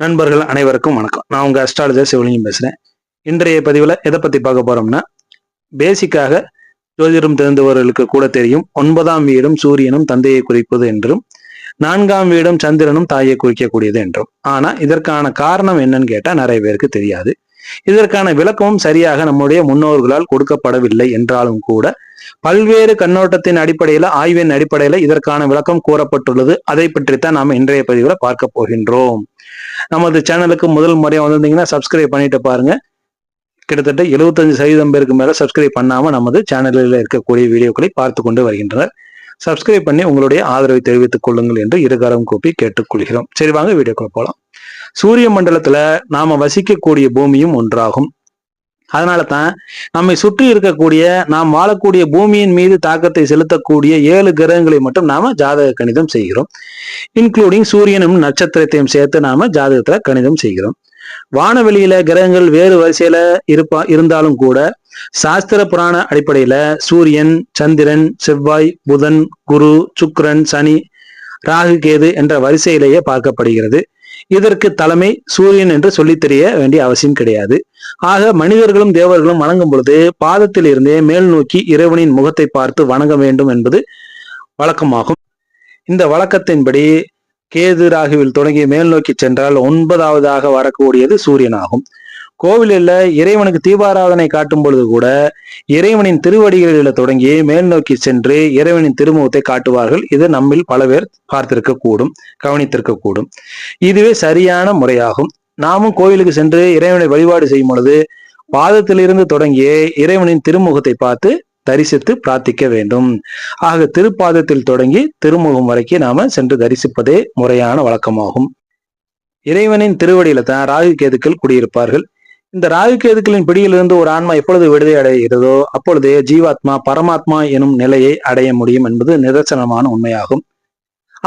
நண்பர்கள் அனைவருக்கும் வணக்கம். நான் உங்க அஸ்ட்ராலஜர் சிவலிங்கம் பேசுகிறேன் இன்றைய பதிவில் எதை பத்தி பார்க்க போறோம்னா பேசிக்காக ஜோதிடம் தெரிந்தவர்களுக்கு கூட தெரியும். ஒன்பதாம் வீடும் சூரியனும் தந்தையை குறிப்பது என்றும் நான்காம் வீடும் சந்திரனும் தாயை குறிக்கக்கூடியது என்றும். ஆனா இதற்கான காரணம் என்னன்னு கேட்டால் நிறைய பேருக்கு தெரியாது. இதற்கான விளக்கமும் சரியாக நம்முடைய முன்னோர்களால் கொடுக்கப்படவில்லை என்றாலும் கூட பல்வேறு கண்ணோட்டத்தின் அடிப்படையில ஆய்வின் அடிப்படையில இதற்கான விளக்கம் கூறப்பட்டுள்ளது. அதை பற்றித்தான் நாம இன்றைய பதிவுல பார்க்க போகின்றோம். நமது சேனலுக்கு முதல் முறையாக வந்திருந்தீங்கன்னா சப்ஸ்கிரைப் பண்ணிட்டு பாருங்க. கிட்டத்தட்ட எழுபத்தஞ்சு சதவீதம் பேருக்கு மேல சப்ஸ்கிரைப் பண்ணாம நமது சேனலில் இருக்கக்கூடிய வீடியோக்களை பார்த்து கொண்டு வருகின்றனர். சப்ஸ்கிரைப் பண்ணி உங்களுடைய ஆதரவை தெரிவித்துக் கொள்ளுங்கள் என்று இருகாரம் கூப்பி கேட்டுக்கொள்கிறோம். சரி வாங்க வீடியோக்குள்ள போகலாம் சூரிய மண்டலத்துல நாம வசிக்கக்கூடிய பூமியும் ஒன்றாகும். அதனால தான் நம்மை சுற்றி இருக்கக்கூடிய நாம் வாழக்கூடிய பூமியின் மீது தாக்கத்தை செலுத்தக்கூடிய ஏழு கிரகங்களை மட்டும் நாம ஜாதக கணிதம் செய்கிறோம். இன்க்ளூடிங் சூரியனும் நட்சத்திரத்தையும் சேர்த்து நாம ஜாதகத்துல கணிதம் செய்கிறோம். வானவெளியில கிரகங்கள் வேறு வரிசையில இருப்பா இருந்தாலும் கூட சாஸ்திர புராண அடிப்படையில சூரியன் சந்திரன் செவ்வாய் புதன் குரு சுக்ரன் சனி ராகு கேது என்ற வரிசையிலேயே பார்க்கப்படுகிறது. இதற்கு தலைமை சூரியன் என்று சொல்லித் தெரிய வேண்டிய அவசியம் கிடையாது. ஆக மனிதர்களும் தேவர்களும் வணங்கும் பொழுது பாதத்தில் இருந்தே மேல் நோக்கி இறைவனின் முகத்தை பார்த்து வணங்க வேண்டும் என்பது வழக்கமாகும். இந்த வழக்கத்தின்படி கேது ராகுவில் தொடங்கி மேல் நோக்கி சென்றால் ஒன்பதாவதாக வரக்கூடியது சூரியனாகும். கோவிலில் இறைவனுக்கு தீபாராதனை காட்டும் பொழுது கூட இறைவனின் திருவடிகளில் தொடங்கி மேல் நோக்கி சென்று இறைவனின் திருமுகத்தை காட்டுவார்கள். இது நம்மில் பல பேர் பார்த்திருக்க கூடும் கவனித்திருக்க கூடும் இதுவே சரியான முறையாகும். நாமும் கோவிலுக்கு சென்று இறைவனை வழிபாடு செய்யும் பொழுது பாதத்திலிருந்து தொடங்கி இறைவனின் திருமுகத்தை பார்த்து தரிசித்து பிரார்த்திக்க வேண்டும். ஆக திருப்பாதத்தில் தொடங்கி திருமுகம் வரைக்கும் நாம சென்று தரிசிப்பதே முறையான வழக்கமாகும். இறைவனின் திருவடியில தான் ராகு கேதுக்கள் குடியிருப்பார்கள். இந்த ராகுகேதுக்களின் பிடியிலிருந்து ஒரு ஆன்மா எப்பொழுது விடுதலை அடைகிறதோ அப்பொழுதே ஜீவாத்மா பரமாத்மா எனும் நிலையை அடைய முடியும் என்பது நிதர்சனமான உண்மையாகும்.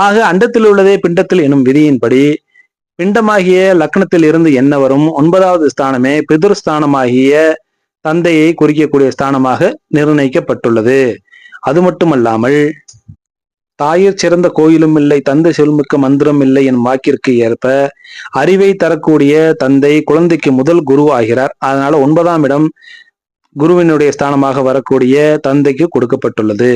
ஆக அண்டத்தில் உள்ளதே பிண்டத்தில் எனும் விதியின்படி பிண்டமாகிய லக்னத்தில் இருந்து என்ன வரும் ஒன்பதாவது ஸ்தானமே பிதுர்ஸ்தானமாகிய தந்தையை குறிக்கக்கூடிய ஸ்தானமாக நிர்ணயிக்கப்பட்டுள்ளது. அது மட்டுமல்லாமல் தாயிற் சிறந்த கோயிலும் இல்லை தந்தை செல்முக்கு மந்திரம் இல்லை என் வாக்கிற்கு ஏற்ப அறிவை தரக்கூடிய தந்தை குழந்தைக்கு முதல் குரு ஆகிறார் அதனால ஒன்பதாம் இடம் குருவினுடைய ஸ்தானமாக வரக்கூடிய தந்தைக்கு கொடுக்கப்பட்டுள்ளது.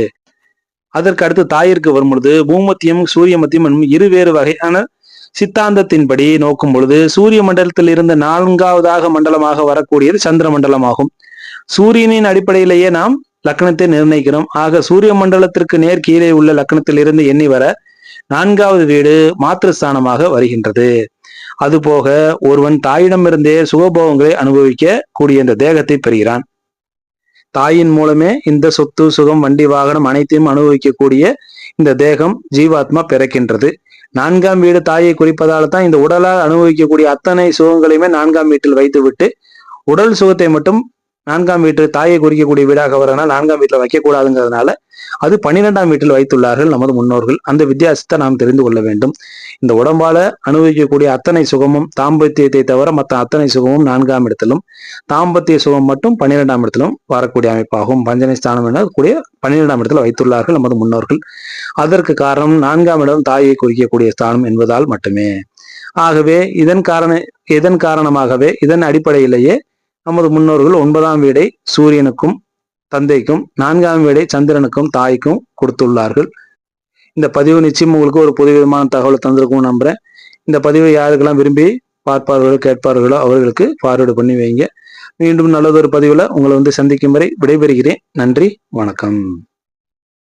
அதற்கு அடுத்து தாயிற்கு வரும்பொழுது பூமத்தியம் பூமத்தியம் சூரியமத்தியம் என்னும் இருவேறு வகையான சித்தாந்தத்தின்படி நோக்கும் பொழுது சூரிய மண்டலத்தில் இருந்து நான்காவதாக மண்டலமாக வரக்கூடியது சந்திர மண்டலமாகும். சூரியனின் அடிப்படையிலேயே நாம் லக்கணத்தை நிர்ணயிக்கிறோம். ஆக சூரிய மண்டலத்திற்கு நேர் கீழே உள்ள லக்கணத்தில் இருந்து எண்ணி வர நான்காவது வீடு மாத்திருஸ்தானமாக வருகின்றது. அதுபோக ஒருவன் தாயிடமிருந்தே சுகபோகங்களை அனுபவிக்க கூடிய இந்த தேகத்தை பெறுகிறான். தாயின் மூலமே இந்த சொத்து சுகம் வண்டி வாகனம் அனைத்தையும் அனுபவிக்கக்கூடிய இந்த தேகம் ஜீவாத்மா பிறக்கின்றது. நான்காம் வீடு தாயை குறிப்பதால் தான் இந்த உடலால் அனுபவிக்கக்கூடிய அத்தனை சுகங்களையுமே நான்காம் வீட்டில் வைத்துவிட்டு உடல் சுகத்தை மட்டும் நான்காம் வீட்டு தாயை குறிக்கக்கூடிய வீடாக வரனால் நான்காம் வீட்டில் வைக்கக்கூடாதுங்கிறதுனால அது பன்னிரெண்டாம் வீட்டில் வைத்துள்ளார்கள் நமது முன்னோர்கள். அந்த வித்தியாசத்தை நாம் தெரிந்து கொள்ள வேண்டும். இந்த உடம்பால அனுபவிக்கக்கூடிய அத்தனை சுகமும் தாம்பத்தியத்தை தவிர மற்ற அத்தனை சுகமும் நான்காம் இடத்திலும் தாம்பத்திய சுகம் மட்டும் பன்னிரெண்டாம் இடத்திலும் வரக்கூடிய அமைப்பாகும். பஞ்சனை ஸ்தானம் என கூடிய பன்னிரெண்டாம் இடத்தில் வைத்துள்ளார்கள் நமது முன்னோர்கள். அதற்கு காரணம் நான்காம் இடம் தாயை குறிக்கக்கூடிய ஸ்தானம் என்பதால் மட்டுமே. ஆகவே இதன் காரண இதன் காரணமாகவே இதன் அடிப்படையிலேயே நமது முன்னோர்கள் ஒன்பதாம் வீடை சூரியனுக்கும் தந்தைக்கும் நான்காம் வீடை சந்திரனுக்கும் தாய்க்கும் கொடுத்துள்ளார்கள். இந்த பதிவு நிச்சயம் உங்களுக்கு ஒரு புதுவிதமான தகவலை தந்திருக்கும் நம்புறேன். இந்த பதிவை யாருக்கெல்லாம் விரும்பி பார்ப்பார்களோ கேட்பார்களோ அவர்களுக்கு ஃபார்வேர்டு பண்ணி வைங்க. மீண்டும் நல்லதொரு பதிவில் உங்களை வந்து சந்திக்கும் வரை விடைபெறுகிறேன். நன்றி வணக்கம்.